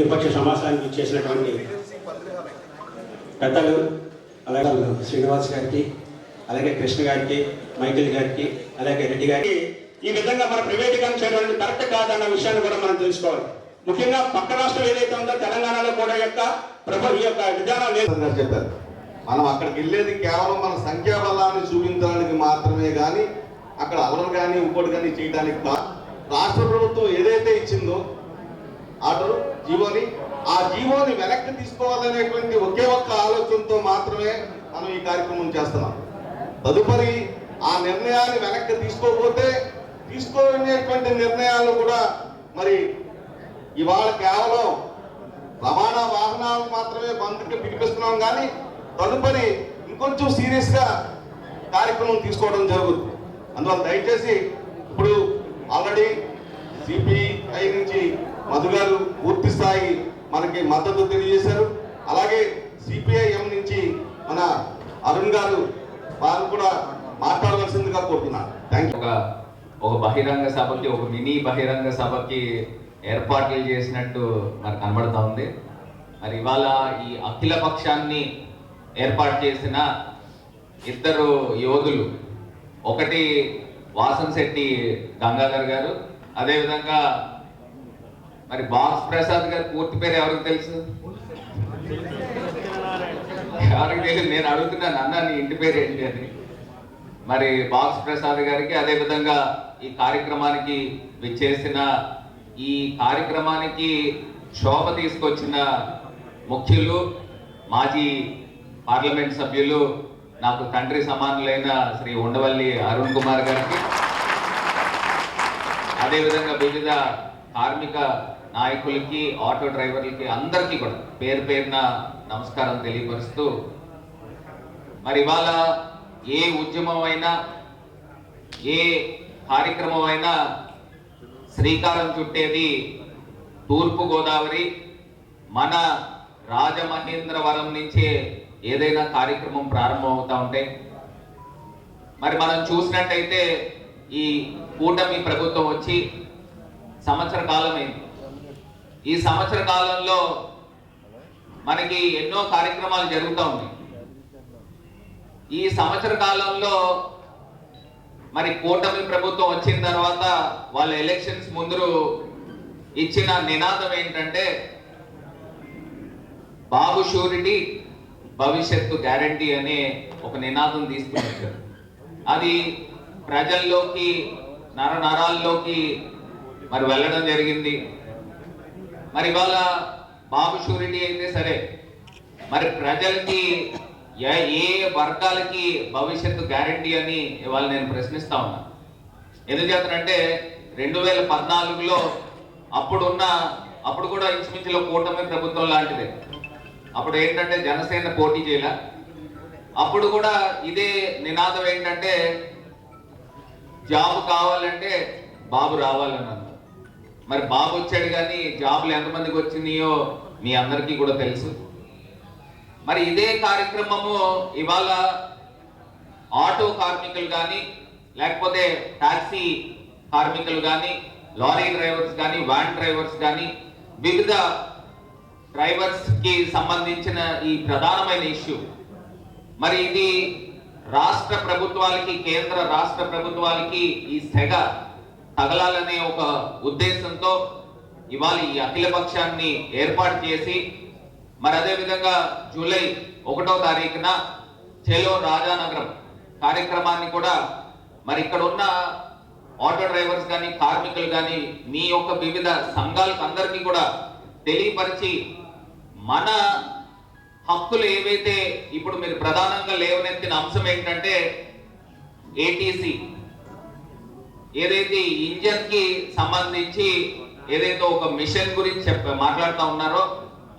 విపక్ష సమాసానికి చేసినటువంటి పెద్దలు అలాగే శ్రీనివాస్ గారికి అలాగే కృష్ణ గారికి మైకిల్ గారికి అలాగే రెడ్డి గారికి ఈ విధంగా మన ప్రైవేటీకరణ చేయడం కరెక్ట్ కాదన్న విషయాన్ని కూడా మనం తెలుసుకోవాలి. ముఖ్యంగా పక్క రాష్ట్రం ఏదైతే ఉందో తెలంగాణలో కూడా యొక్క ప్రభు ఈ యొక్క విధానం లేదు. చెప్పారు. మనం అక్కడికి వెళ్ళేది కేవలం మన సంఖ్యాబలాన్ని చూపించడానికి మాత్రమే కానీ అక్కడ అలలు కానీ ఇంకోటి కానీ చేయడానికి రాష్ట్ర ప్రభుత్వం ఏదైతే ఇచ్చిందో ఆటలు జీవోని ఆ జీవోని వెనక్కి తీసుకోవాలనేటువంటి ఒకే ఒక్క ఆలోచనతో మాత్రమే మనం ఈ కార్యక్రమం చేస్తున్నాం. తదుపరి ఆ నిర్ణయాన్ని వెనక్కి తీసుకోకపోతే తీసుకోనేటువంటి నిర్ణయాలు కూడా మరి ఇవాళ కేవలం రవాణా వాహనాలు మాత్రమే బంద్కి పిలిపిస్తున్నాం కానీ తదుపరి ఇంకొంచెం సీరియస్గా కార్యక్రమం తీసుకోవడం జరుగుతుంది. అందువల్ల దయచేసి ఇప్పుడు ఆల్రెడీ సిపిఐ నుంచి మధు గారు పూర్తి స్థాయి మనకి మద్దతు తెలియజేశారు. అలాగే సిపిఐఎం నుంచి మన అరుణ్ గారు వారు కూడా మాట్లాడవలసిందిగా కోరుతున్నాను. థ్యాంక్ ఒక ఒక బహిరంగ సభకి ఒక మినీ బహిరంగ సభకి ఏర్పాట్లు చేసినట్టు మరి కనబడతా ఉంది. మరి ఇవాళ ఈ అఖిల పక్షాన్ని ఏర్పాటు చేసిన ఇద్దరు యోధులు ఒకటి వాసన్ శెట్టి గంగాధర్ గారు అదేవిధంగా మరి బాస్ ప్రసాద్ గారి పూర్తి పేరు ఎవరికి తెలుసు? ఎవరికి తెలియదు నేను అడుగుతున్నాను అన్న నీ ఇంటి పేరు ఏంటి అని. మరి బాక్స్ ప్రసాద్ గారికి అదే విధంగా ఈ కార్యక్రమానికి విచ్చేసిన ఈ కార్యక్రమానికి శోభ తీసుకొచ్చిన ముఖ్యులు మాజీ పార్లమెంట్ సభ్యులు నాకు తండ్రి సమానులైన శ్రీ ఉండవల్లి అరుణ్ కుమార్ గారికి. అదేవిధంగా వివిధ కార్మిక నాయకులకి ఆటో డ్రైవర్లకి అందరికీ కూడా పేరు పేరున నమస్కారం తెలియపరుస్తూ మరి ఇవాళ ఏ ఉద్యమం అయినా ఏ కార్యక్రమం అయినా శ్రీకారం చుట్టేది తూర్పు గోదావరి మన రాజమహేంద్రవరం నుంచే ఏదైనా కార్యక్రమం ప్రారంభం అవుతా ఉంటే మరి మనం చూసినట్టయితే ఈ కూటమి ప్రభుత్వం వచ్చి సంవత్సర కాలమైంది. ఈ సంవత్సర కాలంలో మనకి ఎన్నో కార్యక్రమాలు జరుగుతూ ఉన్నాయి. ఈ సంవత్సర కాలంలో మరి కూటమి ప్రభుత్వం వచ్చిన తర్వాత వాళ్ళ ఎలక్షన్స్ ముందు ఇచ్చిన నినాదం ఏంటంటే బాబు షూరిటీ భవిష్యత్తు గ్యారంటీ అనే ఒక నినాదం తీసుకుని అది ప్రజల్లోకి నర నరాల్లోకి మరి వెళ్ళడం జరిగింది. మరి ఇవాళ బాబు షూరిటీ అయితే సరే. మరి ప్రజలకి ఏ ఏ వర్గాలకి భవిష్యత్తు గ్యారంటీ అని ఇవాళ నేను ప్రశ్నిస్తా ఉన్నా. ఎందుచేతనంటే రెండు వేల పద్నాలుగులో అప్పుడున్న అప్పుడు కూడా ఇంచుమించులో కూటమి ప్రభుత్వం లాంటిదే. అప్పుడు ఏంటంటే జనసేన పోటీ చేయాల. అప్పుడు కూడా ఇదే నినాదం ఏంటంటే జాబ్ కావాలంటే బాబు రావాలని మరి బాబు వచ్చాడు కానీ జాబులు ఎంతమందికి వచ్చినాయో మీ అందరికీ కూడా తెలుసు. మరి ఇదే కార్యక్రమము ఇవాళ ఆటో కార్మికులు కానీ లేకపోతే టాక్సీ కార్మికులు కానీ లారీ డ్రైవర్స్ కానీ వ్యాన్ డ్రైవర్స్ కానీ వివిధ డ్రైవర్స్కి సంబంధించిన ఈ ప్రధానమైన ఇష్యూ. మరి ఇది రాష్ట్ర ప్రభుత్వాలకి కేంద్ర రాష్ట్ర ప్రభుత్వాలకి ఈ సెగ తగలాలనే ఒక ఉద్దేశంతో ఇవాళ ఈ అఖిల పక్షాన్ని ఏర్పాటు చేసి మరి అదేవిధంగా జూలై ఒకటో తారీఖున చెలో రాజానగరం కార్యక్రమాన్ని కూడా మరి ఇక్కడ ఉన్న ఆటో డ్రైవర్స్ కానీ కార్మికులు కానీ మీ యొక్క వివిధ సంఘాలకు అందరికీ కూడా తెలియపరిచి మన హక్కులు ఏవైతే ఇప్పుడు మీరు ప్రధానంగా లేవనెత్తిన అంశం ఏంటంటే ఏటీసీ. ఏదైతే ఇంజన్కి సంబంధించి ఏదైతే ఒక మిషన్ గురించి చెప్ప మాట్లాడుతూ ఉన్నారో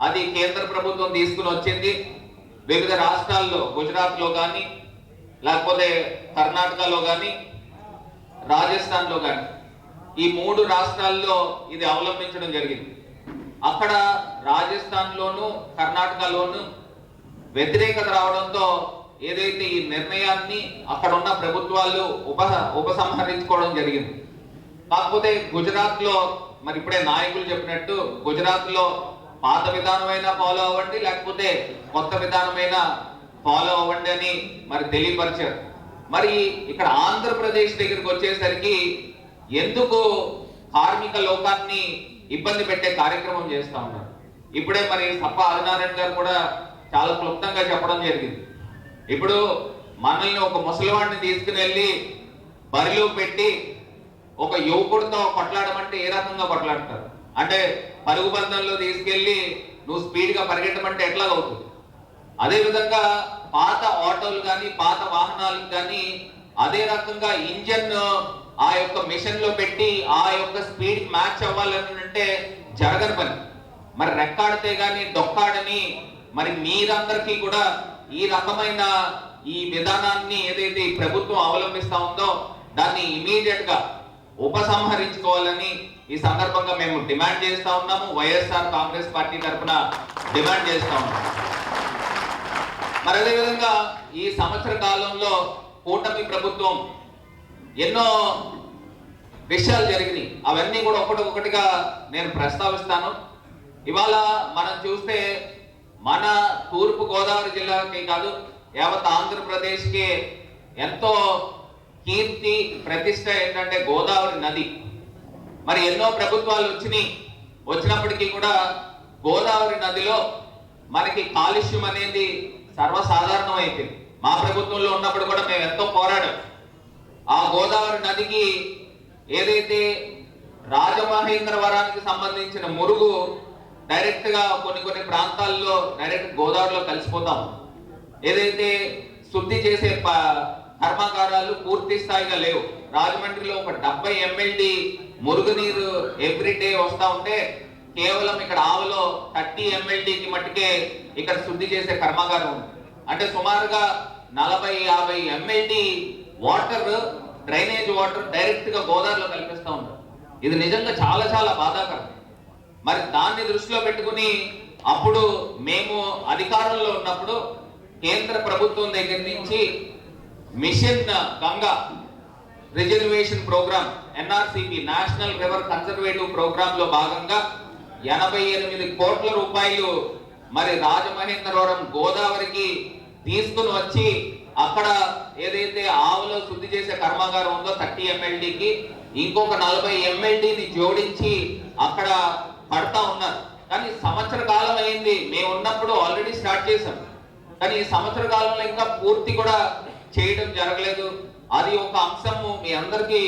అది కేంద్ర ప్రభుత్వం తీసుకుని వచ్చింది. వివిధ రాష్ట్రాల్లో గుజరాత్లో కానీ లేకపోతే కర్ణాటకలో కానీ రాజస్థాన్లో కానీ ఈ మూడు రాష్ట్రాల్లో ఇది అవలంబించడం జరిగింది. అక్కడ రాజస్థాన్లోను కర్ణాటకలోను వ్యతిరేకత రావడంతో ఏదైతే ఈ నిర్ణయాన్ని అక్కడ ఉన్న ప్రభుత్వాలు ఉప ఉపసంహరించుకోవడం జరిగింది. కాకపోతే గుజరాత్లో మరి ఇప్పుడే నాయకులు చెప్పినట్టు గుజరాత్లో పాత విధానమైన ఫాలో అవ్వండి లేకపోతే కొత్త విధానమైన ఫాలో అవ్వండి అని మరి తెలియపరిచారు. మరి ఇక్కడ ఆంధ్రప్రదేశ్ దగ్గరికి వచ్చేసరికి ఎందుకు కార్మిక లోకాన్ని ఇబ్బంది పెట్టే కార్యక్రమం చేస్తా ఉన్నారు? ఇప్పుడే మరి సప్ప ఆదినారాయణ గారు కూడా చాలా క్లుప్తంగా చెప్పడం జరిగింది. ఇప్పుడు మనల్ని ఒక ముసలివాడిని తీసుకుని వెళ్ళి బరిలో పెట్టి ఒక యువకుడితో కొట్లాడమంటే ఏ రకంగా కొట్లాడతారు? అంటే పరుగు బంధంలో తీసుకెళ్ళి నువ్వు స్పీడ్గా పరిగెట్టమంటే ఎట్లా అవుతుంది అదేవిధంగా పాత ఆటోలు కానీ పాత వాహనాలు కానీ అదే రకంగా ఇంజన్ ఆ యొక్క మిషన్లో పెట్టి ఆ యొక్క స్పీడ్ మ్యాచ్ అవ్వాలని అంటే జరగని పని. మరి రెక్కాడితే గాని డొక్కాడని మరి మీరందరికీ కూడా ఈ రకమైన ఈ విధానాన్ని ఏదైతే ఈ ప్రభుత్వం అవలంబిస్తా ఉందో దాన్ని ఇమీడియట్గా ఉపసంహరించుకోవాలని ఈ సందర్భంగా మేము డిమాండ్ చేస్తా ఉన్నాము. వైఎస్ఆర్ కాంగ్రెస్ పార్టీ తరఫున డిమాండ్ చేస్తా ఉన్నాము. మరి అదేవిధంగా ఈ సంవత్సర కాలంలో కూటమి ప్రభుత్వం ఎన్నో విషయాలు జరిగినాయి. అవన్నీ కూడా ఒకటి ఒకటిగా నేను ప్రస్తావిస్తాను. ఇవాళ మనం చూస్తే మన తూర్పు గోదావరి జిల్లాకి కాదు యావత్ ఆంధ్రప్రదేశ్కి ఎంతో కీర్తి ప్రతిష్ట ఏంటంటే గోదావరి నది. మరి ఎన్నో ప్రభుత్వాలు వచ్చినాయి. వచ్చినప్పటికీ కూడా గోదావరి నదిలో మనకి కాలుష్యం అనేది సర్వసాధారణం అయిపోయింది మా ప్రభుత్వంలో ఉన్నప్పుడు కూడా మేము ఎంతో పోరాడాం. ఆ గోదావరి నదికి ఏదైతే రాజమహేంద్రవరానికి సంబంధించిన మురుగు డైరెక్ట్గా కొన్ని కొన్ని ప్రాంతాల్లో డైరెక్ట్ గోదావరిలో కలిసిపోతాం ఏదైతే శుద్ధి చేసే ప- కర్మాగారాలు పూర్తి స్థాయిగా లేవు. రాజమండ్రిలో ఒక డెబ్బై ఎంఎల్డి మురుగునీరు ఎవ్రీ డే వస్తా ఉంటే కేవలం ఇక్కడ ఆవులో థర్టీ ఎంఎల్డికి మట్టుకే ఇక్కడ శుద్ధి చేసే కర్మాగారం ఉంది. అంటే సుమారుగా నలభై యాభై ఎంఎల్డి వాటర్ డ్రైనేజ్ వాటర్ డైరెక్ట్గా గోదావరిలో కల్పిస్తూ ఉంటారు ఇది నిజంగా చాలా చాలా బాధాకరం. మరి దాన్ని దృష్టిలో పెట్టుకుని అప్పుడు మేము అధికారంలో ఉన్నప్పుడు కేంద్ర ప్రభుత్వం దగ్గర నుంచి mission Ganga reservation programme NRCP national river conservative ప్రోగ్రామ్లో భాగంగా ఎనభై ఎనిమిది కోట్ల రూపాయలు మరి రాజమహేంద్రవరం గోదావరికి తీసుకుని వచ్చి అక్కడ ఏదైతే ఆవులో శుద్ధి చేసే కర్మాగారం ఉందో థర్టీ ఎంఎల్డీకి ఇంకొక నలభై ఎంఎల్డీని జోడించి అక్కడ పడతా ఉన్నారు. కానీ సంవత్సర కాలం అయింది. మేము ఉన్నప్పుడు ఆల్రెడీ స్టార్ట్ చేసాం కానీ ఈ సంవత్సర కాలంలో ఇంకా పూర్తి కూడా చేయడం జరగలేదు. అది ఒక అంశము మీ అందరికీ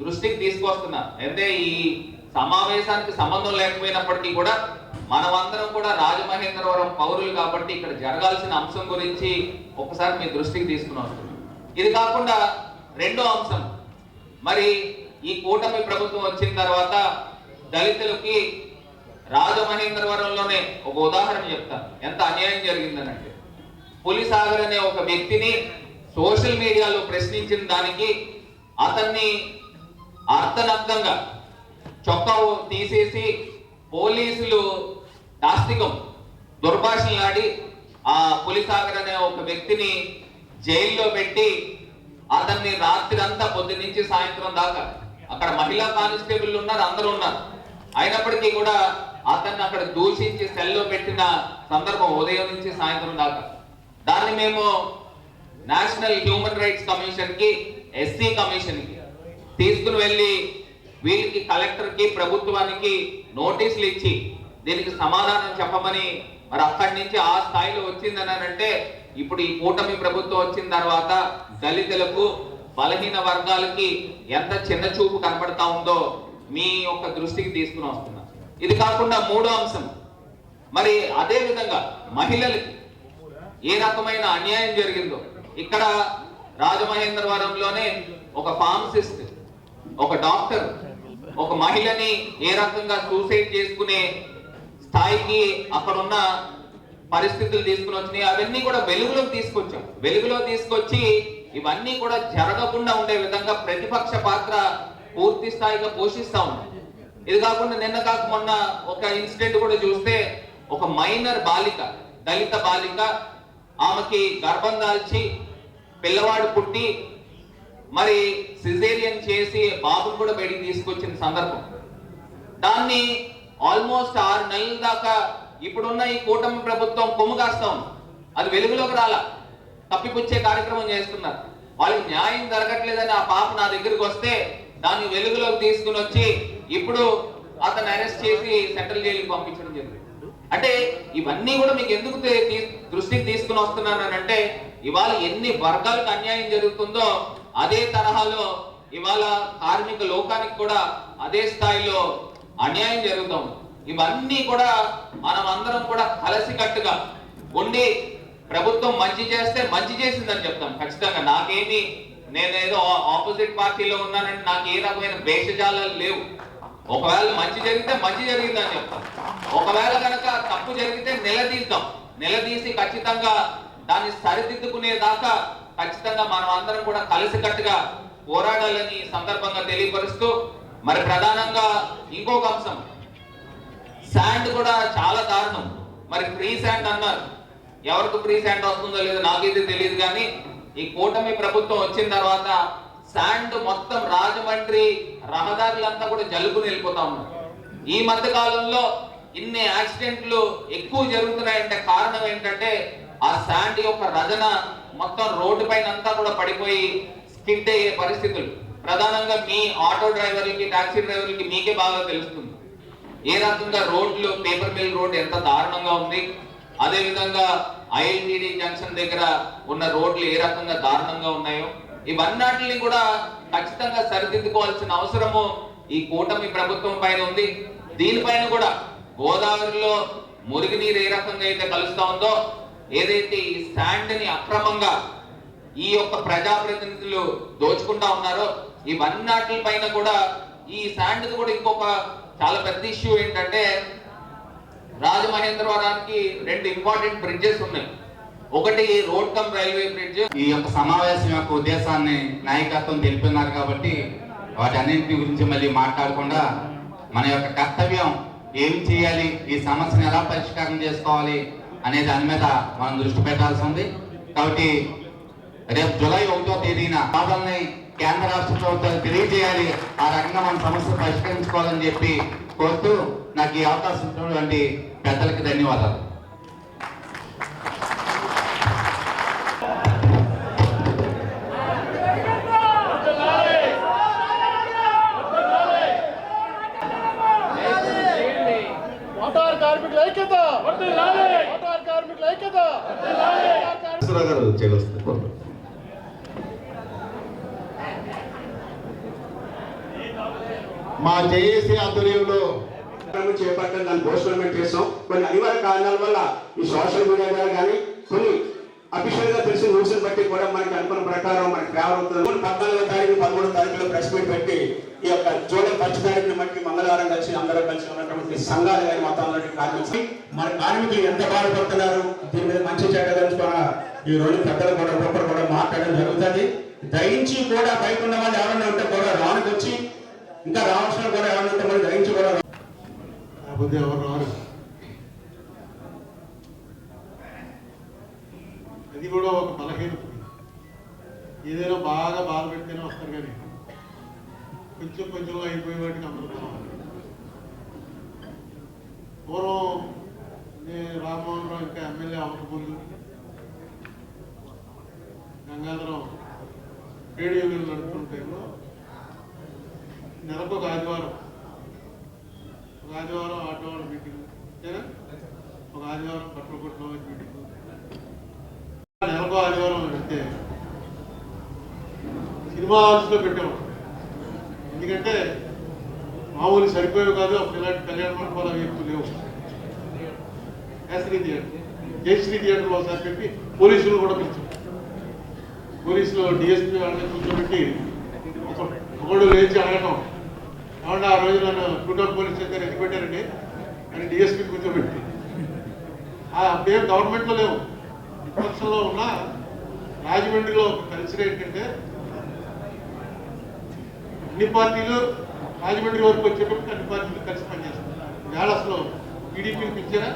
దృష్టికి తీసుకొస్తున్నా. అయితే ఈ సమావేశానికి సంబంధం లేకపోయినప్పటికీ కూడా మనమందరం కూడా రాజమహేంద్రవరం పౌరులు కాబట్టి ఇక్కడ జరగాల్సిన అంశం గురించి ఒకసారి మీ దృష్టికి తీసుకుని వస్తున్నాం. ఇది కాకుండా రెండో అంశం. మరి ఈ కూటమి ప్రభుత్వం వచ్చిన తర్వాత దళితులకి రాజమహేంద్రవరంలోనే ఒక ఉదాహరణ చెప్తాను ఎంత అన్యాయం జరిగిందనంటే పులిసాగర్ అనే ఒక వ్యక్తిని సోషల్ మీడియాలో ప్రశ్నించిన దానికి అతన్ని అర్థనర్థంగా చొక్కా తీసేసి పోలీసులు నాస్తికం దుర్భాషలాడి ఆ పులిసాగర్ అనే ఒక వ్యక్తిని జైల్లో పెట్టి అతన్ని రాత్రి అంతా పొద్దు నుంచి సాయంత్రం దాకా అక్కడ మహిళా కానిస్టేబుల్ ఉన్నారు అందరూ ఉన్నారు. అయినప్పటికీ కూడా అతన్ని అక్కడ దూషించి సెల్లో పెట్టిన సందర్భం ఉదయం నుంచి సాయంత్రం దాకా. దాన్ని మేము నేషనల్ హ్యూమన్ రైట్స్ కమిషన్కి ఎస్సీ కమిషన్కి తీసుకుని వెళ్ళి వీళ్ళకి కలెక్టర్కి ప్రభుత్వానికి నోటీసులు ఇచ్చి దీనికి సమాధానం చెప్పమని మరి అక్కడి నుంచి ఆ స్థాయిలో వచ్చిందని అంటే ఇప్పుడు ఈ కూటమి ప్రభుత్వం వచ్చిన తర్వాత దళితులకు బలహీన వర్గాలకి ఎంత చిన్న చూపు కనపడతా ఉందో మీ యొక్క దృష్టికి తీసుకుని వస్తున్నా. ఇది కాకుండా మూడో అంశం. మరి అదే విధంగా మహిళలకి ఏ రకమైన అన్యాయం జరిగిందో. ఇక్కడ రాజమహేంద్రవరంలోనే ఒక ఫార్మసిస్ట్ ఒక డాక్టర్ ఒక మహిళని ఏ రకంగా సూసైడ్ చేసుకునే స్థాయికి అక్కడున్న పరిస్థితులు తీసుకుని వచ్చినాయి. అవన్నీ కూడా వెలుగులోకి తీసుకొచ్చాం. వెలుగులో తీసుకొచ్చి ఇవన్నీ కూడా జరగకుండా ఉండే విధంగా ప్రతిపక్ష పాత్ర పూర్తి స్థాయిగా పోషిస్తా ఉన్నాం. ఇది కాకుండా నిన్న కాక మొన్న ఒక ఇన్సిడెంట్ కూడా చూస్తే ఒక మైనర్ బాలిక దళిత బాలిక ఆమెకి గర్భం దాల్చి పిల్లవాడు పుట్టి మరి సిజేరియన్ చేసి బాబును కూడా బయటికి తీసుకొచ్చిన సందర్భం. దాన్ని ఆల్మోస్ట్ ఆరు నెలల దాకా ఇప్పుడున్న ఈ కూటమి ప్రభుత్వం కొమ్ము కాస్తా ఉంది అది వెలుగులోకి రాలా. తప్పిపుచ్చే కార్యక్రమం చేస్తున్నారు. వాళ్ళకి న్యాయం జరగట్లేదని ఆ పాప నా దగ్గరికి వస్తే దాన్ని వెలుగులోకి తీసుకుని వచ్చి ఇప్పుడు అతను అరెస్ట్ చేసి సెంట్రల్ జైలుకి పంపించడం జరిగింది. అంటే ఇవన్నీ కూడా మీకు ఎందుకు దృష్టికి తీసుకుని వస్తున్నాను అని అంటే ఇవాళ ఎన్ని వర్గాలకు అన్యాయం జరుగుతుందో అదే తరహాలో ఇవాళ కార్మిక లోకానికి కూడా అదే స్థాయిలో అన్యాయం జరుగుతాం ఇవన్నీ కూడా మనం అందరం కూడా కలసికట్టుగా ఉండి ప్రభుత్వం మంచి చేస్తే మంచి చేసిందని చెప్తాం. ఖచ్చితంగా నాకేమి నేనేదో ఆపోజిట్ పార్టీలో ఉన్నానంటే నాకు ఏ రకమైన భేషజాలాలు లేవు. ఒకవేళ మంచి జరిగితే మంచి జరిగిందని చెప్తాం. ఒకవేళ కనుక తప్పు జరిగితే నిలదీద్దాం. నిలదీసి ఖచ్చితంగా దాన్ని సరిదిద్దుకునే దాకా ఖచ్చితంగా మనం అందరం కూడా కలిసికట్టుగా పోరాడాలని సందర్భంగా తెలియపరుస్తూ మరి ప్రధానంగా ఇంకొక అంశం. శాండ్ కూడా చాలా దారుణం. మరి ఫ్రీ శాండ్ అన్నారు. ఎవరికి ఫ్రీ శాండ్ వస్తుందో లేదో నాకైతే తెలియదు కానీ ఈ కూటమి ప్రభుత్వం వచ్చిన తర్వాత శాండ్ మొత్తం రాజమండ్రి రహదారులంతా కూడా జలుపుని వెళ్ళిపోతా ఉన్నారు. ఈ మధ్య కాలంలో ఇన్ని యాక్సిడెంట్లు ఎక్కువ జరుగుతున్నాయంటే కారణం ఏంటంటే ఆ శాండ్ యొక్క రజన మొత్తం రోడ్డు పైన అంతా కూడా పడిపోయి స్కిడ్ అయ్యే పరిస్థితులు. ప్రధానంగా మీ ఆటో డ్రైవర్లకి టాక్సీ డ్రైవర్లకి మీకే బాగా తెలుస్తుంది. ఏ రకంగా రోడ్లు పేపర్ మిల్ రోడ్ ఎంత దారుణంగా ఉంది. అదేవిధంగా విధంగా జంక్షన్ దగ్గర ఉన్న రోడ్లు ఏ రకంగా దారుణంగా ఉన్నాయో ఇవన్నిటిని కూడా ఖచ్చితంగా సరిదిద్దుకోవాల్సిన అవసరము ఈ కూటమి ప్రభుత్వం పైన ఉంది. దీనిపైన కూడా గోదావరిలో మురుగునీరు ఏ రకంగా అయితే కలుస్తా ఉందో ఏదైతే ఈ స్టాండ్ని అక్రమంగా ఈ యొక్క ప్రజాప్రతినిధులు దోచుకుంటా ఉన్నారో ఇవన్నిటి పైన కూడా ఈ శాండ్ కూడా ఇంకొక చాలా పెద్ద ఇష్యూ ఏంటంటే రాజమహేంద్రవరానికి రెండు ఇంపార్టెంట్ బ్రిడ్జెస్ ఉన్నాయి. ఒకటి రోడ్ కమ్ రైల్వే బ్రిడ్జ్. ఈ యొక్క సమావేశం యొక్క ఉద్దేశాన్ని నాయకత్వం తెలిపినారు కాబట్టి వాటన్నింటి గురించి మళ్ళీ మాట్లాడకుండా మన యొక్క కర్తవ్యం ఏం చేయాలి ఈ సమస్యను ఎలా పరిష్కారం చేసుకోవాలి అనే దాని మీద మనం దృష్టి పెట్టాల్సి ఉంది. కాబట్టి రేపు జూలై ఒకటో తేదీన బాధల్ని కేంద్ర రాష్ట్ర ప్రభుత్వాలు తెలియజేయాలి. ఆ రకంగా మన సమస్య పరిష్కరించుకోవాలని చెప్పి కోరుతూ నాకు ఈ అవకాశం ఇచ్చినటువంటి పెద్దలకి ధన్యవాదాలు. మోటార్ గారు చేయవలసింది మా జేఏసీ ఆధ్వర్యంలో చేపట్టడం దాన్ని పోస్ట్మెంట్ చేసాం కొన్ని అనివార్య కారణాల వల్ల ఈ సోషల్ మీడియా ద్వారా కానీ కొన్ని అఫీషియల్గా తెలిసిన న్యూస్ బట్టి కూడా మనకి అనుకున్న ప్రకారం మనకి ఫేవర్ అవుతుంది పద్నాలుగో తారీఖు పదమూడో తారీఖులో ప్రెస్ మీట్ పెట్టి ఈ యొక్క జూలై పచ్చి తారీఖుని బట్టి మంగళవారం కలిసి అందరూ కలిసి ఉన్నటువంటి సంఘాలు కానీ మతాలు కార్మికులు మన కార్మికులు ఎంత బాధపడుతున్నారు? దీని మీద మంచి చెడ్డ తెలుసుకున్న ఈ రెండు పెద్దలు కూడా గొప్పలు కూడా మాట్లాడడం జరుగుతుంది. దయించి కూడా బయట ఉన్న వాళ్ళు ఎవరైనా ఉంటే కూడా రానికి వచ్చి ఇంకా రావాల్సిన కూడా ఎవరైనా ఉంటే మరి దయించి కూడా రాకపోతే ఎవరు రారు. అది కూడా ఒక బలహీన ఏదైనా బాగా బాధ పెడితేనే వస్తారు కానీ కొంచెం కొంచెం అయిపోయే వాటికి అందరూ పూర్వం రామ్మోహన్ రావు ఇంకా ఎమ్మెల్యే అవ్వకముందు గంగాధరం ట్రేడ్ యూనియన్ నడుపుతున్న టైంలో నెలకు ఒక ఆదివారం ఒక ఆదివారం ఆటో మీటింగ్ ఒక ఆదివారం బట్టల కొట్ల మీటింగ్. నెలకు ఆదివారం పెడితే సినిమా హాల్స్లో పెట్టేవాడు ఎందుకంటే మామూలు సరిపోయేవి కాదు అప్పుడు ఇలాంటి కళ్యాణ మండపాలు అవి ఎక్కువ లేవు. కేసరి థియేటర్. జయశ్రీ థియేటర్లో ఒకసారి పెట్టి పోలీసులు కూడా పిలిచారు. పోలీసులు డిఎస్పీ వాళ్ళని కూర్చోబెట్టి ఒకడు లేచి అడగటం. కాబట్టి ఆ రోజు నన్ను కుటుంబ పోలీస్ దగ్గర ఎందుకు పెట్టారండి అని డిఎస్పీ కూర్చోబెట్టి. ఆ పేరు గవర్నమెంట్లో లేవు. విపక్షంలో ఉన్న రాజమండ్రిలో ఒక కల్చర్ ఏంటంటే అన్ని పార్టీలు రాజమండ్రి వరకు వచ్చేటప్పుడు అన్ని పార్టీలు కలిసి పనిచేస్తారు వేళ అసలు టీడీపీని పిలిచారా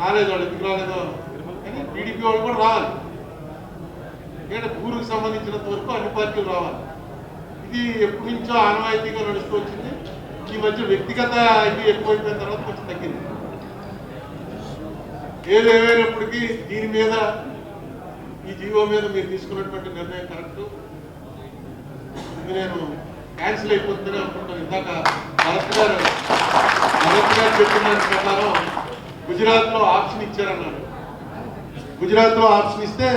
రాలేదు వాళ్ళు ఎందుకు రాలేదో కానీ టీడీపీ వాళ్ళు కూడా రావాలి. ఎందుకంటే ఊరికి సంబంధించినంత వరకు అన్ని పార్టీలు రావాలి. ఇది ఎప్పటి నుంచో ఆనవాయితీగా నడుస్తూ వచ్చింది. ఈ మధ్య వ్యక్తిగత ఇది ఎక్కువైపోయిన తర్వాత కొంచెం తగ్గింది. ఏది దీని మీద ఈ జీవో మీద మీరు తీసుకున్నటువంటి నిర్ణయం కరెక్ట్. ఇది నేను క్యాన్సిల్ అయిపోతుందని అనుకుంటాను. ఇందాక భరత్ గారు భరత్ గారు చెప్పిన ప్రకారం గుజరాత్లో ఆప్షన్ ఇచ్చారన్నారు. గుజరాత్లో ఆప్షన్ ఇస్తే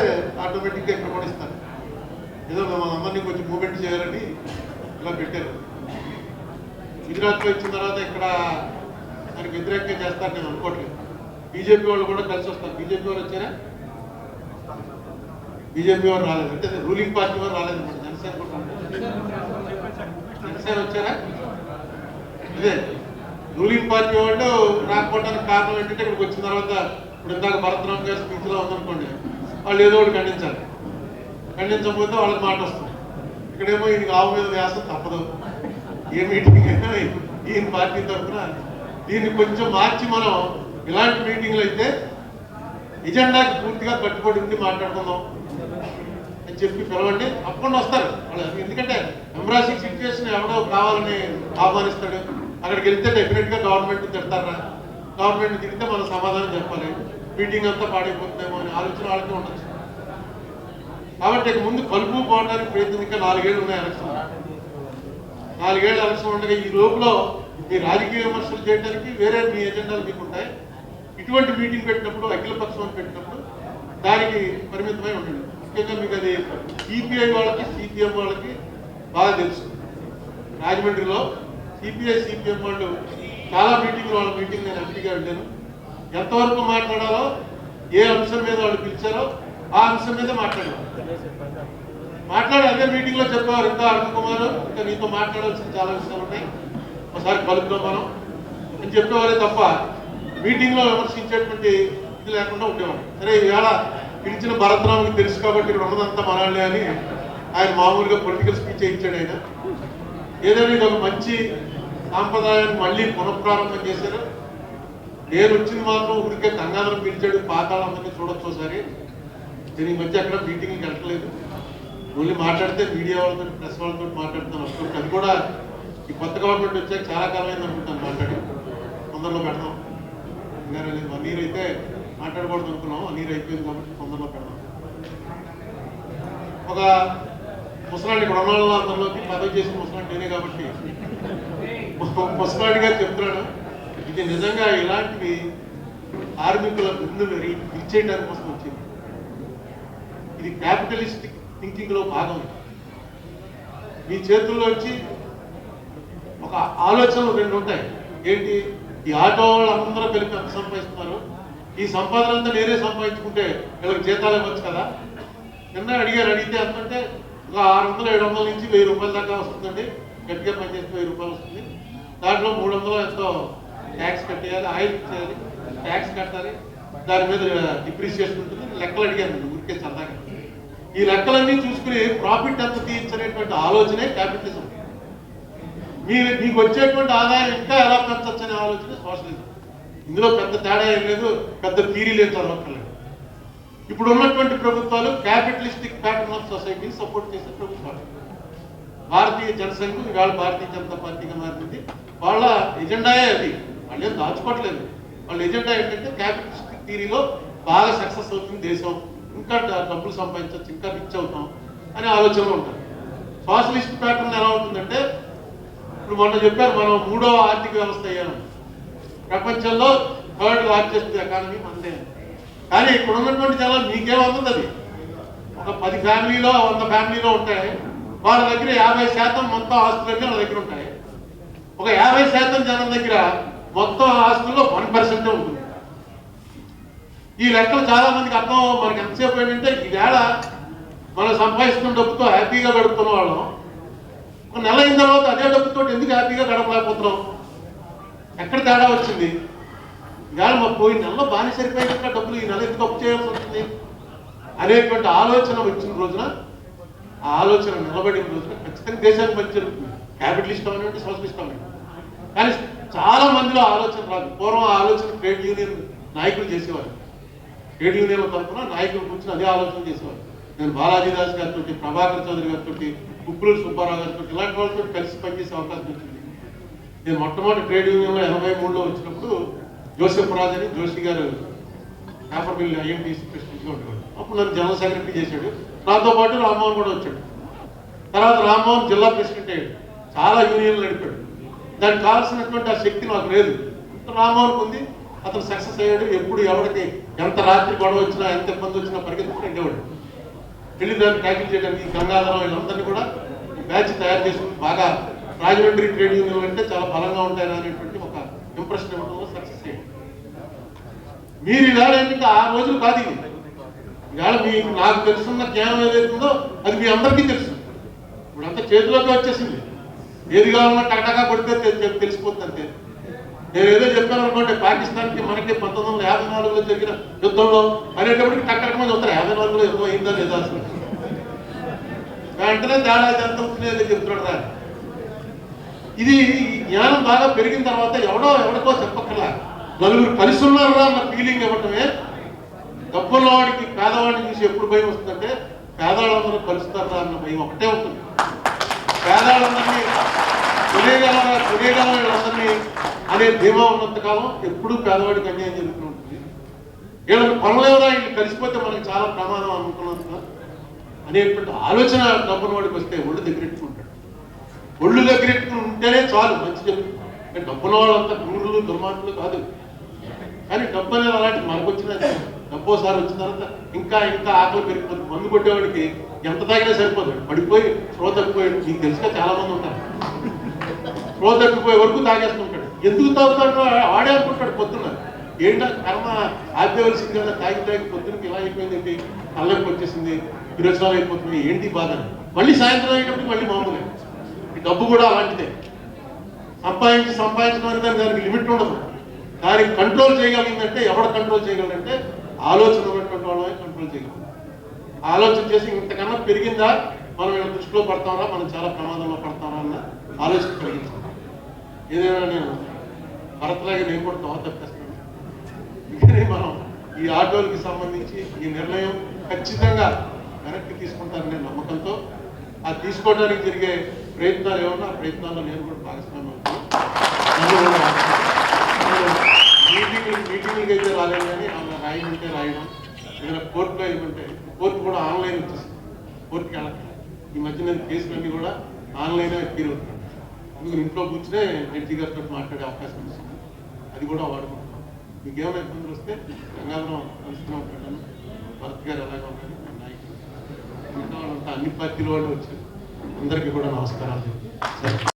ఆటోమేటిక్గా ఇక్కడ కూడా ఇస్తారు ఏదో మమ్మల్ని అందరినీ కొంచెం మూమెంట్ చేయాలని ఇలా పెట్టారు. గుజరాత్లో ఇచ్చిన తర్వాత ఇక్కడ దానికి వ్యతిరేకంగా చేస్తారు నేను అనుకోవట్లేదు. బీజేపీ వాళ్ళు కూడా కలిసి వస్తారు. బీజేపీ వాళ్ళు వచ్చారా? బీజేపీ వారు రాలేదు. అంటే రూలింగ్ పార్టీ వారు రాలేదు మన జనసేన కూడా రాలేదు. జనసేన వచ్చారా? ఇదే రూలింగ్ పార్టీ వాళ్ళు రాకపోవడానికి కారణం ఏంటంటే ఇక్కడికి వచ్చిన తర్వాత ఇప్పుడు ఇందాక భరతరామ్ గారి స్పీచ్ ఉందనుకోండి వాళ్ళు ఏదో ఒకటి ఖండించాలి. ఖండించకపోతే వాళ్ళకి మాట వస్తుంది. ఇక్కడేమో ఈయనకి ఆవు మీద వ్యాసం తప్పదు. ఏ మీటింగ్ అయినా ఈయన పార్టీ తరఫున దీన్ని కొంచెం మార్చి మనం ఇలాంటి మీటింగ్లు అయితే ఎజెండాకి పూర్తిగా కట్టుబడి ఉండి మాట్లాడుకుందాం అని చెప్పి పిలవండి. అప్పుడు వస్తారు. వాళ్ళు ఎందుకంటే ఎంబ్రాసింగ్ సిచ్యువేషన్ ఎవడో కావాలని ఆహ్వానిస్తాడు. అక్కడికి వెళ్తే డెఫినెట్గా గవర్నమెంట్ తిడతారా? గవర్నమెంట్ తిరిగితే మనం సమాధానం చెప్పలేము. మీటింగ్ అంతా పాడైపోతుందేమో అనే ఆలోచన వాళ్ళకి ఉండొచ్చు. కాబట్టి ఇక ముందు కలుపు పోవడానికి ప్రయత్నం ఇంకా నాలుగేళ్ళు ఉన్నాయి ఎలక్షన్. నాలుగేళ్ళు ఎలక్షన్ ఉండగా ఈ లోపల మీ రాజకీయ విమర్శలు చేయడానికి వేరే మీ ఎజెండాలు మీకు ఉంటాయి. ఇటువంటి మీటింగ్ పెట్టినప్పుడు అఖిలపక్షం పెట్టినప్పుడు దానికి పరిమితమై ఉండండి. ముఖ్యంగా మీకు అది సిపిఐ వాళ్ళకి సిపిఎం వాళ్ళకి బాగా తెలుసు. రాజమండ్రిలో సిపిఐ సిపిఎం వాళ్ళు చాలా మీటింగ్లు వాళ్ళ మీటింగ్ నేను ఎంపీగా వెళ్ళాను. ఎంతవరకు మాట్లాడాలో ఏ అంశం మీద వాళ్ళు పిలిచారో ఆ అంశం మీద మాట్లాడారు మాట్లాడి అదే మీటింగ్లో చెప్పేవారు ఇంకా అరుణ్ కుమార్ ఇంకా నీతో మాట్లాడాల్సిన చాలా విషయాలు ఉన్నాయి. ఒకసారి కలుపుదాం మనం అని చెప్పేవారే తప్ప మీటింగ్లో విమర్శించేటువంటి ఇది లేకుండా ఉండేవాడు సరే ఈవేళ పిలిచిన భరతరాముకి తెలుసు కాబట్టి ఇక్కడ ఉన్నదంతా మనల్ని అని ఆయన మామూలుగా పొలిటికల్ స్పీచ్ ఇచ్చాడు ఆయన. ఏదైనా ఇది ఒక మంచి సాంప్రదాయాన్ని మళ్ళీ పునఃప్రారంభం చేశారు. నేను వచ్చింది మాత్రం ఊరికే గంగాధరం పిలిచాడు పాతాళందరినీ చూడొచ్చు ఒకసారి. నేను ఈ మధ్య అక్కడ మీటింగ్కి వెళ్ళట్లేదు. ఓన్లీ మాట్లాడితే మీడియా వాళ్ళతో ప్రెస్ వాళ్ళతో మాట్లాడుతాను అప్పుడు అది కూడా ఈ కొత్త గవర్నమెంట్ వచ్చాక చాలా కాలమైంది అనుకుంటాను మాట్లాడి. తొందరలో పెడదాం. ఇంకా నేను అయితే మాట్లాడకూడదు అనుకున్నాం అనీర్ అయిపోయింది కాబట్టి తొందరలో పెడదాం. ఒక ముసలాంటి ఇక్కడ అందరిలోకి పదవి చేసిన ముసలాంటి నేనే కాబట్టి ముసలాంటి గారు చెప్తున్నాడు. ఇది నిజంగా ఇలాంటివి కార్మికుల ముందు విచ్చేయడానికి కోసం వచ్చింది. ఇది క్యాపిటలిస్టిక్ థింకింగ్లో భాగం. మీ చేతుల్లో వచ్చి ఒక ఆలోచనలు రెండు ఉంటాయి. ఏంటి? ఈ ఆటో వాళ్ళందరూ కలిపి ఎంత సంపాదిస్తున్నారు? ఈ సంపాదన అంతా నేనే సంపాదించుకుంటే వీళ్ళకి జీతాలు ఇవ్వచ్చు కదా? నిన్న అడిగారు అడిగితే ఎంతంటే ఒక ఆరు వందలు ఏడు వందల నుంచి వెయ్యి రూపాయల దాకా వస్తుందండి. గట్టిగా పనిచేస్తే వెయ్యి రూపాయలు వస్తుంది. దాంట్లో మూడు వందలు ఎంతో ట్యాక్స్ కట్టేయాలి ఆయిల్ ఇచ్చేయాలి ట్యాక్స్ కట్టాలి. దాని మీద డిప్రిసియేషన్ ఉంటుంది. లెక్కలు అడిగాను నేను ఊరికే సరదాగా. ఈ లెక్కలన్నీ చూసుకుని ప్రాఫిట్ ఎంత తీయించనేటువంటి ఆలోచనే క్యాపిటలిజం మీరు మీకు వచ్చేటువంటి ఆదాయం ఇంకా ఎలా పెంచవచ్చు అనే ఆలోచన సోషలిజం ఇందులో పెద్ద తేడా ఏం లేదు పెద్ద థీరీ లేదు చదవక్కర్లేదు. ఇప్పుడు ఉన్నటువంటి ప్రభుత్వాలు capitalistic pattern of society support చేసే ప్రభుత్వాలు. భారతీయ జనసంఘం ఇవాళ భారతీయ జనతా పార్టీగా మారింది వాళ్ళ ఎజెండాయే అది. వాళ్ళు ఏం దాచుకోవట్లేదు. వాళ్ళ ఎజెండా ఏంటంటే క్యాపిటలిస్ట్ థీరీలో బాగా సక్సెస్ అవుతుంది దేశం. ఇంకా డబ్బులు సంపాదించవచ్చు ఇంకా రిచ్ అవుతాం అనే ఆలోచనలో ఉంటారు. సోషలిస్ట్ ప్యాటర్న్ ఎలా ఉంటుందంటే ఇప్పుడు మొన్న చెప్పారు మనం మూడో ఆర్థిక వ్యవస్థ అయ్యాము ప్రపంచంలో థర్డ్ లార్జెస్ట్ ఎకానమీ మనదే. కానీ ఇక్కడ ఉన్నటువంటి జనాలు మీకేమవుతుంది అది. ఒక పది ఫ్యామిలీలో వంద ఫ్యామిలీలో ఉంటాయి వాళ్ళ దగ్గర యాభై శాతం మొత్తం ఆస్తులన్నీ వాళ్ళ దగ్గర ఉంటాయి. ఒక యాభై శాతం జనం దగ్గర మొత్తం ఆస్తుల్లో వన్ పర్సెంటే ఉంటుంది. ఈ లెక్కలు చాలా మందికి అర్థం మనకి ఎంతసేపు ఏంటంటే ఈవేళ మనం సంపాదిస్తున్న డబ్బుతో హ్యాపీగా గడుపుతున్న వాళ్ళం. ఒక నెల అయిన తర్వాత అదే డబ్బుతో ఎందుకు హ్యాపీగా గడపలేకపోతున్నాం? ఎక్కడ తేడా వచ్చింది? ఇవాళ మా పోయిన నెలలో బాగానే సరిపోయినట్టు డబ్బులు ఈ నెల ఎందుకు అప్పు చేయాల్సి వచ్చింది అనేటువంటి ఆలోచన వచ్చిన రోజున ఆ ఆలోచన నిలబడిన రోజున ఖచ్చితంగా దేశానికి మంచి జరుగుతుంది. క్యాపిటలిస్ట్ అవనండి సోషలిస్ట్ అవనండి కానీ చాలా మందిలో ఆలోచన రాదు. పూర్వం ఆలోచన ట్రేడ్ యూనియన్ నాయకులు చేసేవారు ట్రేడ్ యూనియన్ల తరఫున నాయకులు కూర్చొని అదే ఆలోచన చేసేవారు నేను బాలాజీ దాస్ గారితో ప్రభాకర్ చౌదరి గారితో కుప్పులూరు సుబ్బారావు గారితో ఇలాంటి వాళ్ళతో కలిసి పనిచేసే అవకాశం వచ్చింది. నేను మొట్టమొదటి ట్రేడ్ యూనియన్లో ఎనభై మూడులో వచ్చినప్పుడు జోసెఫ్ రాజ్ అని జోషి గారు పేపర్ మిల్ ఐఎంటీసీ ప్రెసిడెంట్గా ఉండేవాడు అప్పుడు నన్ను జనరల్ సెక్రటరీ చేశాడు. నాతో పాటు రామ్మోహన్ కూడా వచ్చాడు. తర్వాత రామ్మోహన్ జిల్లా ప్రెసిడెంట్ అయ్యాడు. చాలా యూనియన్లు నడిపాడు. దానికి కావాల్సినటువంటి ఆ శక్తి నాకు లేదు. రామ్మోహన్ ఉంది అతను సక్సెస్ అయ్యాడు. ఎప్పుడు ఎవరికి ఎంత రాత్రి గొడవ వచ్చినా ఎంత ఇబ్బంది వచ్చినా పరిగెత్తుకుని వెళ్ళేవాడు వెళ్ళి దాన్ని ట్యాకిల్ చేయడానికి గంగాధరం వీళ్ళందరినీ కూడా బ్యాచ్ తయారు చేసుకుని బాగా రాజమండ్రి ట్రేడ్ యూనియన్ అంటే చాలా బలంగా ఉంటాయని అనేటువంటి ఒక ఇంప్రెషన్ ఇవ్వడంలో సక్సెస్ అయ్యాడు. మీరు ఈవేళ ఏంటంటే ఆ రోజులు కాదు ఇది ఈవేళ మీ నాకు తెలుసున్న జ్ఞానం ఏదైతుందో అది మీ అందరికీ తెలుసు. ఇప్పుడంతా చేతిలోకి వచ్చేసింది. ఏది కావాలన్నా టకటకా కొడితే తెలిసిపోతుంది అంతే. నేను ఏదో చెప్పాను అనుకోండి పాకిస్తాన్కి మనకి పంతొమ్మిది వందల యాభై నాలుగులో జరిగిన యుద్ధంలో అనేటప్పటికి టక్కట మంది వస్తారు యాభై నాలుగులో యుద్ధం అయిందా లేదా అసలు? వెంటనే తేడా ఎంత అవుతుంది చెప్తున్నాడు రా. ఇది ఈ జ్ఞానం బాగా పెరిగిన తర్వాత ఎవడో ఎవడికో చెప్పక్కర్లా. నలుగురు కలిసి ఉన్నారా అన్న ఫీలింగ్ ఇవ్వటమే. డబ్బున్నవాడికి పేదవాడిని చూసి ఎప్పుడు భయం వస్తుందంటే పేదవాళ్ళందరూ కలుస్తారా అన్న భయం ఒకటే ఉంటుంది. పేదవాళ్ళందరినీ కొనేయగలరా కొనేయగల అనే ధీమా ఉన్నంత కాలం ఎప్పుడూ పేదవాడికి అన్యాయం జరుగుతూ ఉంటుంది. వీళ్ళకి పనులేవరా వీళ్ళు కలిసిపోతే మనకి చాలా ప్రమాదం అనుకున్నంత అనేటువంటి ఆలోచన డబ్బున్న వాడికి వస్తే ఒళ్ళు దగ్గరెట్టుకుంటాడు ఒళ్ళు దగ్గరెట్టుకుని ఉంటేనే చాలు మంచి జరుగుతుంది డబ్బున వాళ్ళంతా క్రూరులు దుర్మార్గులు కాదు. కానీ డబ్బు అనేది అలాంటి మనకు వచ్చిన డబ్బు వచ్చిన తర్వాత ఇంకా ఇంకా ఆకలి పెరిగిపోతుంది. మందు కొట్టేవాడికి ఎంత తాగినా సరిపోదు. పడిపోయి స్లో తప్పిపోయాడు నీకు తెలుసుగా చాలా మంది ఉంటారు. స్లో తగ్గిపోయే వరకు తాగేస్తుంటాడు. ఎందుకు తాగుతాడు? ఆడే అనుకుంటాడు పొద్దున్న. ఏంటో కర్మ? ఆపేవలసింది కదా. తాగి తాగి పొద్దునకి ఇలా అయిపోయింది ఏంటి కళ్ళకి వచ్చేసింది. విరోచనాలు అయిపోతుంది ఏంటి బాధ? మళ్ళీ సాయంత్రం అయ్యేటప్పుడు మళ్ళీ మామూలే. ఈ డబ్బు కూడా అలాంటిదే. సంపాదించి సంపాదించడం దానికి లిమిట్ ఉండదు. దానికి కంట్రోల్ చేయగలిగిందంటే ఎవడు కంట్రోల్ చేయగలడంటే ఆలోచన ఉన్నటువంటి వాళ్ళమే కంట్రోల్ చేయగలం ఆలోచన చేసి ఇంతకన్నా పెరిగిందా? మనం ఇలా దృష్టిలో పడతామా? మనం చాలా ప్రమాదంలో పడతామా? అన్న ఆలోచన కలిగించాలి ఏదైనా నేను భరత్లాగే నేను కూడా తోవ తప్పేస్తాను ఇంకనే మనం ఈ ఆటోలకి సంబంధించి ఈ నిర్ణయం ఖచ్చితంగా వెనక్కి తీసుకుంటారనే నమ్మకంతో ఆ తీసుకోవడానికి జరిగే ప్రయత్నాలు ఏమన్నా ఆ ప్రయత్నాల్లో నేను కూడా భాగస్వామ్యం అవుతాను. మీటింగ్ మీటింగ్కి అయితే రాలేదు కానీ ఆమె రాయమంటే రాయడం ఇక్కడ కోర్టులో ఏమంటే కోర్టు కూడా ఆన్లైన్ వచ్చేస్తుంది. కోర్టుకి వెళ్ళక ఈ మధ్య నేను కేసులన్నీ కూడా ఆన్లైన్ అప్పీల్ అవుతున్నాను అందుకు ఇంట్లో కూర్చునే జడ్జి గారితో మాట్లాడే అవకాశం వచ్చింది అది కూడా వాడుకుంటాం మీకు ఏమైనా ఇబ్బందులు వస్తే గంగాధరం కలుసుకుని ఉంటాను. భరత్ గారు ఎలాగ ఉంటారు మా నాయకులు మిగతా వాళ్ళంతా అన్ని పార్టీల వాళ్ళు వచ్చారు. అందరికీ కూడా నమస్కారాలు.